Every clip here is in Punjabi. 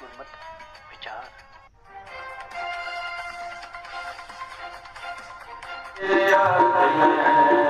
ਗੁਰਮਤ ਵਿਚਾਰ Yeah, yeah, yeah.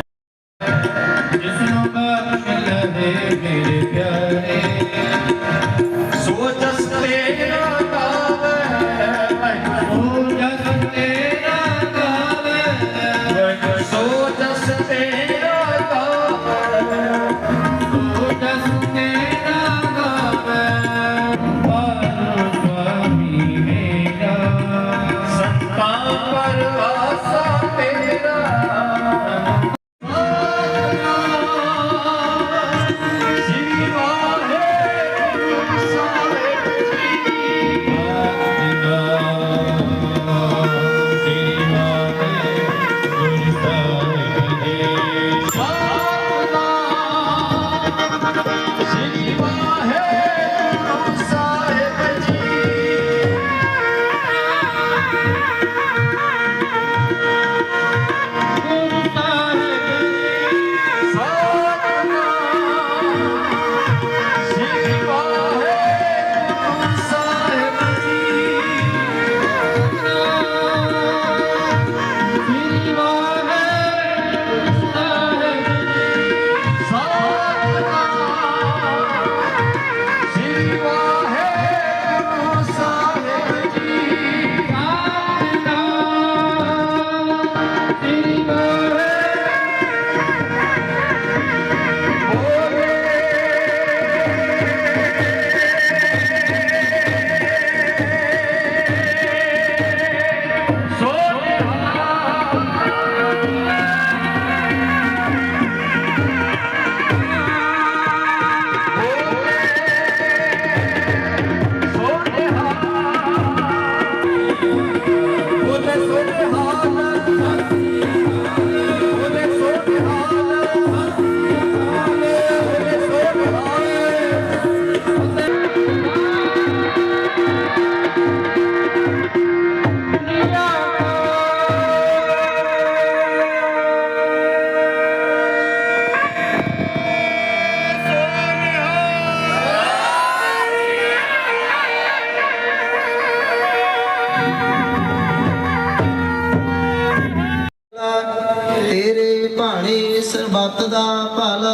ਸਤ ਦਾ ਭਲਾ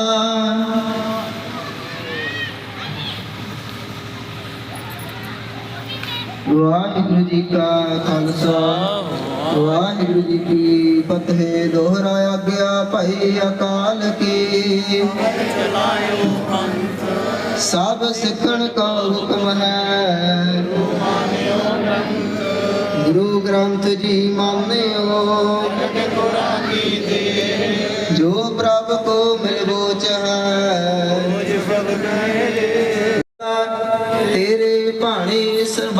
ਵਾਹਿਗੁਰੂ ਜੀ ਕਾ ਖਾਲਸਾ, ਵਾਹਿਗੁਰੂ ਜੀ ਕੀ ਫਤਿਹ। ਦੋਹਰਾ ਆਗਿਆ ਭਾਈ ਅਕਾਲ ਕੀ। ਚਲਾਇਓ ਪੰਥ ਸਭ ਸਿੱਖਣ ਕਾ ਹੁਕਮ ਹੈ। ਗੁਰੂ ਗ੍ਰੰਥ ਜੀ ਮੰਨਿਓ।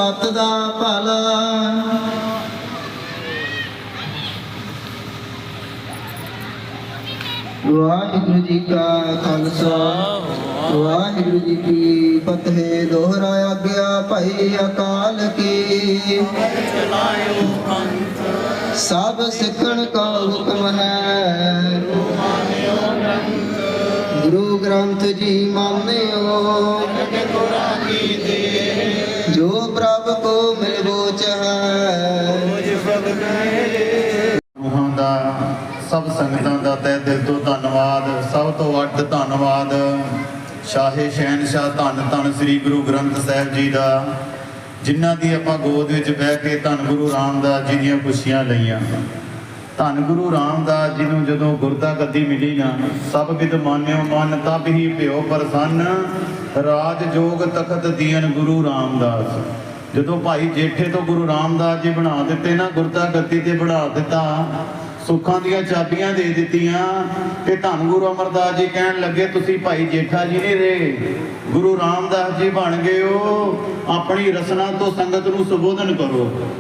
ਸਤ ਦਾ ਭਲਾ। ਵਾਹਿਗੁਰੂ ਜੀ ਕਾ ਖਾਲਸਾ, ਵਾਹਿਗੁਰੂ ਜੀ ਕੀ ਫਤਿਹ। ਦੋਹਰਾ ਆਗਿਆ ਭਾਈ ਅਕਾਲ ਕੀ। ਸਭ ਸਿੱਖਣ ਕਾ ਹੁਕਮ ਹੈ। ਗੁਰੂ ਗ੍ਰੰਥ ਜੀ ਮਨ ਧੰਨਵਾਦ। ਸਭ ਤੋਂ ਵੱਧ ਧੰਨਵਾਦ। ਸ਼ਾਹੇ ਸ਼ਹਿਨਸ਼ਾਹ ਧੰਨ ਧੰਨ ਸ੍ਰੀ ਗੁਰੂ ਗ੍ਰੰਥ ਸਾਹਿਬ ਜੀ ਦਾ, ਜਿਨ੍ਹਾਂ ਦੀ ਆਪਾਂ ਗੋਦ ਵਿੱਚ ਬਹਿ ਕੇ ਧੰਨ ਗੁਰੂ ਰਾਮਦਾਸ ਜੀ ਦੀਆਂ ਖੁਸ਼ੀਆਂ ਲਈਆਂ। ਧੰਨ ਗੁਰੂ ਰਾਮਦਾਸ ਜੀ ਨੂੰ ਜਦੋਂ ਗੁਰਦਾ ਗੱਦੀ ਮਿਲੀ ਨਾ, ਸਭ ਵਿਦ ਮਾਨਿਓ ਮਨ, ਤਬ ਹੀ ਭਿਓ ਪ੍ਰਸੰਨ, ਰਾਜ ਜੋਗ ਤਖਤ ਦੀਨ ਗੁਰੂ ਰਾਮਦਾਸ। ਜਦੋਂ ਭਾਈ ਜੇਠੇ ਤੋਂ ਗੁਰੂ ਰਾਮਦਾਸ ਜੀ ਬਣਾ ਦਿੱਤੇ ਨਾ ਗੁਰਦਾ ਗੱਦੀ ਤੇ ਬਣਾ ਦਿੱਤਾ ਸੁੱਖਾਂ ਦੀਆਂ ਚਾਬੀਆਂ ਦੇ ਦਿੱਤੀਆਂ ਤੇ ਧੰਨ ਗੁਰੂ ਅਮਰਦਾਸ ਜੀ ਕਹਿਣ ਲੱਗੇ, ਤੁਸੀਂ ਭਾਈ ਜੇਠਾ ਜੀ ਨਹੀਂ ਰਹੇ। ਗੁਰੂ ਰਾਮਦਾਸ ਜੀ ਬਣ ਗਏ ਹੋ। ਆਪਣੀ ਰਸਨਾ ਤੋਂ ਸੰਗਤ ਨੂੰ ਸੰਬੋਧਨ ਕਰੋ।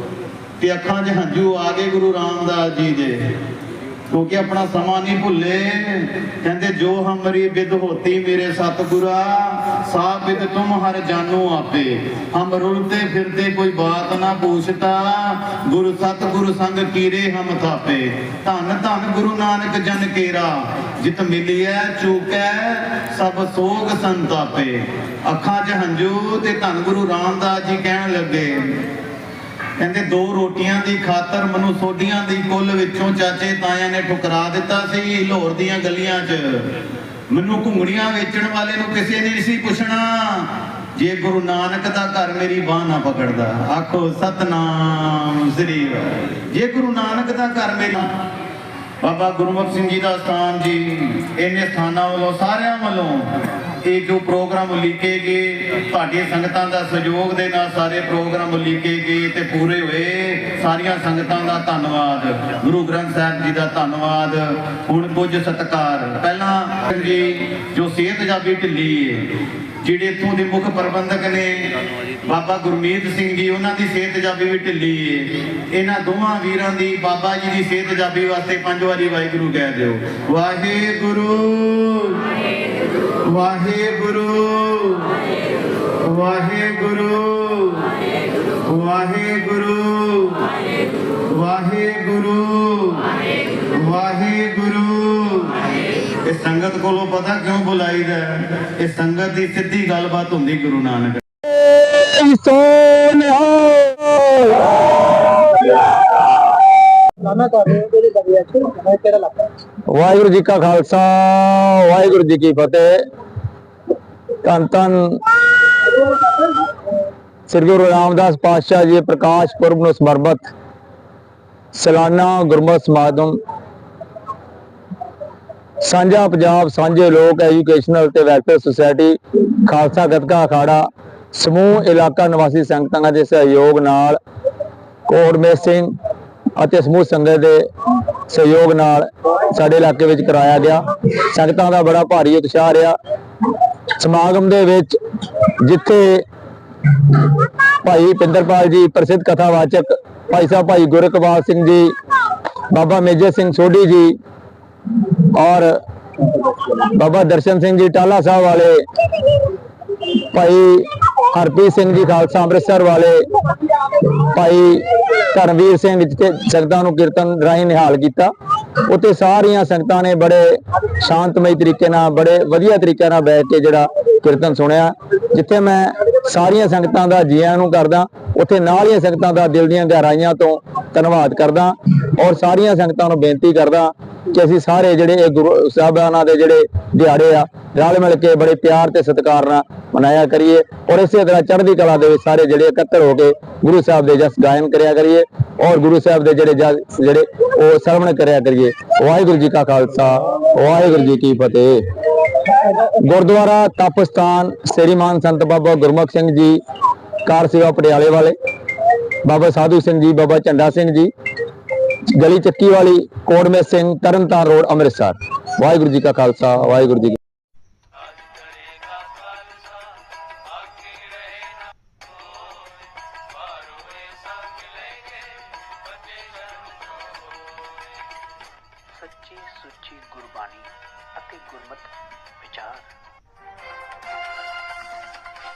ਤੇ ਅੱਖਾਂ 'ਚ ਹੰਝੂ ਆ ਗਏ ਗੁਰੂ ਰਾਮਦਾਸ ਜੀ ਦੇ। ਕਿਉਂਕਿ ਆਪਣਾ ਸਮਾਂ ਨਹੀਂ ਭੁੱਲੇ। ਕਹਿੰਦੇ, ਜੋ ਹਮਰੀ ਬਿਦ ਹੋਤੀ ਮੇਰੇ ਸਤਿਗੁਰਾ ਸਾਬ ਤੁਮ ਹਰ ਜਾਨੋ ਆਪੇ। ਹਮ ਰੁਲਤੇ ਫਿਰਦੇ, ਕੋਈ ਬਾਤ ਨਾ ਪੁੱਛਤਾ। ਗੁਰੂ ਸਤਿਗੁਰੂ ਸੰਗ ਕੀਰੇ ਹਮ ਥਾਪੇ। ਧੰਨ ਧੰਨ ਗੁਰੂ ਨਾਨਕ ਜਨ ਕੇਰਾ, ਜਿਤ ਮਿਲਿਐ, ਚੂਕੈ, ਸਭ ਸੋਗ ਸੰਤਾਪੇ। ਅੱਖਾਂ 'ਚ ਹੰਝੂ ਤੇ ਧੰਨ ਗੁਰੂ ਰਾਮਦਾਸ ਜੀ ਕਹਿਣ ਲੱਗੇ ਕਹਿੰਦੇ ਦੋ ਰੋਟੀਆਂ ਦੀ ਖਾਤਰ ਮਨੂੰ ਸੋਡੀਆਂ ਦੀ ਕੁੱਲ ਵਿੱਚੋਂ ਚਾਚੇ ਤਾਇਆਂ ਨੇ ਠੁਕਰਾ ਦਿੱਤਾ ਸੀ ਲਾਹੌਰ ਦੀਆਂ ਗਲੀਆਂ 'ਚ। ਮੈਨੂੰ ਘੁੰਗਣੀਆਂ ਵੇਚਣ ਵਾਲੇ ਨੂੰ ਕਿਸੇ ਨੇ ਸੀ ਪੁੱਛਣਾ। ਜੇ ਗੁਰੂ ਨਾਨਕ ਦਾ ਘਰ ਮੇਰੀ ਬਾਹ ਨਾ ਪਕੜਦਾ, ਆਖੋ, ਸਤਨਾਮ ਸ੍ਰੀ ਜੇ ਗੁਰੂ ਨਾਨਕ ਦਾ ਘਰ ਮੇਰੀ, ਬਾਬਾ ਗੁਰਮੁਖ ਸਿੰਘ ਜੀ ਦਾ ਸਥਾਨ ਜੀ, ਇਹਨੇ ਸਥਾਨਾਂ ਵੱਲੋਂ ਸਾਰਿਆਂ ਵੱਲੋਂ ਇਹ ਜੋ ਪ੍ਰੋਗਰਾਮ ਉਲੀਕੇ ਗਏ ਤੁਹਾਡੀ ਸੰਗਤਾਂ ਦਾ ਸਹਿਯੋਗ ਦੇ ਨਾਲ ਸਾਰੇ ਪ੍ਰੋਗਰਾਮ ਉਲੀਕੇ ਗਏ ਤੇ ਪੂਰੇ ਹੋਏ। ਸਾਰੀਆਂ ਸੰਗਤਾਂ ਦਾ ਧੰਨਵਾਦ। ਗੁਰੂ ਗ੍ਰੰਥ ਸਾਹਿਬ ਜੀ ਦਾ ਧੰਨਵਾਦ। ਹੁਣ ਕੁਝ ਸਤਕਾਰ। ਪਹਿਲਾਂ ਜੀ, ਜੋ ਸਿਹਤ ਜਾਬੀ ਢਿੱਲੀ ਹੈ ਜਿਹੜੇ ਇੱਥੋਂ ਦੇ ਮੁੱਖ ਪ੍ਰਬੰਧਕ ਨੇ, ਬਾਬਾ ਗੁਰਮੀਤ ਸਿੰਘ ਜੀ, ਉਹਨਾਂ ਦੀ ਸਿਹਤ ਜਾਬੀ ਵੀ ਢਿੱਲੀ ਏ। ਇਹਨਾਂ ਦੋਵਾਂ ਵੀਰਾਂ ਦੀ ਬਾਬਾ ਜੀ ਦੀ ਸਿਹਤ ਜਾਬੀ ਵਾਸਤੇ ਪੰਜ ਵਾਰੀ ਵਾਹਿਗੁਰੂ ਕਹਿ ਦਿਓ। ਵਾਹਿਗੁਰੂ ਵਾਹਿਗੁਰੂ। ਵਾਹਿਗੁਰੂ। ਵਾਹਿਗੁਰੂ। ਵਾਹਿਗੁਰੂ। ਵਾਹਿਗੁਰੂ। ਇਹ ਸੰਗਤ ਕੋਲੋਂ ਪਤਾ ਕਿਉਂ ਬੁਲਾਈਦਾ ਇਹ ਸੰਗਤ ਦੀ ਸਿੱਧੀ ਗੱਲਬਾਤ ਹੁੰਦੀ ਗੁਰੂ ਨਾਨਕ ਵਾਹਿਗੁਰੂ ਜੀ ਕਾ ਖਾਲਸਾ, ਵਾਹਿਗੁਰੂ ਜੀ ਕੀ ਫਤਿਹ। ਧੰਨ ਧੰਨ ਸ੍ਰੀ ਗੁਰੂ ਰਾਮਦਾਸ ਪਾਤਸ਼ਾਹ ਜੀ ਪ੍ਰਕਾਸ਼ ਪੁਰਬ ਨੂੰ ਸਮਰਪਿਤ ਸਾਲਾਨਾ ਗੁਰਮਤਿ ਸਮਾਗਮ। ਸਾਂਝਾ ਪੰਜਾਬ, ਸਾਂਝੇ ਲੋਕ ਐਜੂਕੇਸ਼ਨਲ ਤੇ ਵੈਲਫੇਅਰ ਸੁਸਾਇਟੀ, ਖਾਲਸਾ ਗਤਕਾ ਅਖਾੜਾ, ਸਮੂਹ ਇਲਾਕਾ ਨਿਵਾਸੀ ਸੰਗਤਾਂ ਦੇ ਸਹਿਯੋਗ ਨਾਲ ਕੋਟਮੇਰ ਸਿੰਘ ਅਤੇ ਸਮੂਹ ਸੰਗਤ ਦੇ ਸਹਿਯੋਗ ਨਾਲ ਸਾਡੇ ਇਲਾਕੇ ਵਿੱਚ ਕਰਾਇਆ ਗਿਆ। ਸੰਗਤਾਂ ਦਾ ਬੜਾ ਭਾਰੀ ਉਤਸ਼ਾਹ ਰਿਹਾ। ਸਮਾਗਮ ਦੇ ਵਿੱਚ ਜਿੱਥੇ ਭਾਈ ਪਿੰਦਰਪਾਲ ਜੀ ਪ੍ਰਸਿੱਧ ਕਥਾਵਾਚਕ ਭਾਈ ਸਾਹਿਬ ਭਾਈ ਗੁਰਕਵਾਲ ਸਿੰਘ ਜੀ, ਬਾਬਾ ਮੇਜਰ ਸਿੰਘ ਸੋਢੀ ਜੀ ਔਰ ਬਾਬਾ ਦਰਸ਼ਨ ਸਿੰਘ ਜੀ ਟਾਲਾ ਸਾਹਿਬ ਵਾਲੇ, ਭਾਈ ਹਰਪ੍ਰੀਤ ਸਿੰਘ ਜੀ ਖਾਲਸਾ ਅੰਮ੍ਰਿਤਸਰ ਵਾਲੇ, ਭਾਈ ਧਰਮਵੀਰ ਸਿੰਘ ਜਿੱਥੇ ਸੰਗਤਾਂ ਨੂੰ ਕੀਰਤਨ ਰਾਹੀਂ ਨਿਹਾਲ ਕੀਤਾ। ਉੱਥੇ ਸਾਰੀਆਂ ਸੰਗਤਾਂ ਨੇ ਬੜੇ ਸ਼ਾਂਤਮਈ ਤਰੀਕੇ ਨਾਲ, ਬੜੇ ਵਧੀਆ ਤਰੀਕੇ ਨਾਲ ਬੈਠ ਕੇ ਜਿਹੜਾ ਕੀਰਤਨ ਸੁਣਿਆ, ਜਿੱਥੇ ਮੈਂ ਸਾਰੀਆਂ ਸੰਗਤਾਂ ਦਾ ਜੀਆਂ ਨੂੰ ਕਰਦਾ, ਉੱਥੇ ਨਾਲ ਹੀ ਸੰਗਤਾਂ ਦਾ ਦਿਲ ਦੀਆਂ ਗਹਿਰਾਈਆਂ ਤੋਂ ਧੰਨਵਾਦ ਕਰਦਾ ਔਰ ਸਾਰੀਆਂ ਸੰਗਤਾਂ ਨੂੰ ਬੇਨਤੀ ਕਰਦਾ ਕਿ ਅਸੀਂ ਸਾਰੇ ਜਿਹੜੇ ਇਹ ਗੁਰੂ ਸਾਹਿਬਾਨਾਂ ਦੇ ਜਿਹੜੇ ਦਿਹਾੜੇ ਆ, ਰਲ ਮਿਲ ਕੇ ਬੜੇ ਪਿਆਰ ਤੇ ਸਤਿਕਾਰ ਨਾਲ ਮਨਾਇਆ ਕਰੀਏ ਔਰ ਇਸੇ ਤਰ੍ਹਾਂ ਚੜ੍ਹਦੀ ਕਲਾ ਦੇ ਵਿੱਚ ਸਾਰੇ ਜਿਹੜੇ ਇਕੱਤਰ ਹੋ ਕੇ ਗੁਰੂ ਸਾਹਿਬ ਦੇ ਜਸ ਗਾਇਨ ਕਰਿਆ ਕਰੀਏ ਔਰ ਗੁਰੂ ਸਾਹਿਬ ਦੇ ਜਿਹੜੇ ਜਸ ਜਿਹੜੇ ਉਹ ਸਰਵਣ ਕਰਿਆ ਕਰੀਏ। ਵਾਹਿਗੁਰੂ ਜੀ ਕਾ ਖਾਲਸਾ, ਵਾਹਿਗੁਰੂ ਜੀ ਕੀ ਫਤਿਹ। ਗੁਰਦੁਆਰਾ ਤਪਸਥਾਨ ਸ੍ਰੀਮਾਨ ਸੰਤ ਬਾਬਾ ਗੁਰਮੁਖ ਸਿੰਘ ਜੀ, ਕਾਰ ਸੇਵਾ ਪਟਿਆਲੇ ਵਾਲੇ, ਬਾਬਾ ਸਾਧੂ ਸਿੰਘ ਜੀ, ਬਾਬਾ ਝੰਡਾ ਸਿੰਘ ਜੀ, ਗਲੀ ਚੱਕੀ ਵਾਲੀ ਕੋੜਮੇ ਸਿੰਘ ਤਰਨਤਾਰਨ ਰੋਡ ਅੰਮ੍ਰਿਤਸਰ। ਵਾਹਿਗੁਰੂ ਜੀ ਕਾ ਖਾਲਸਾ, ਵਾਹਿਗੁਰੂ ਜੀ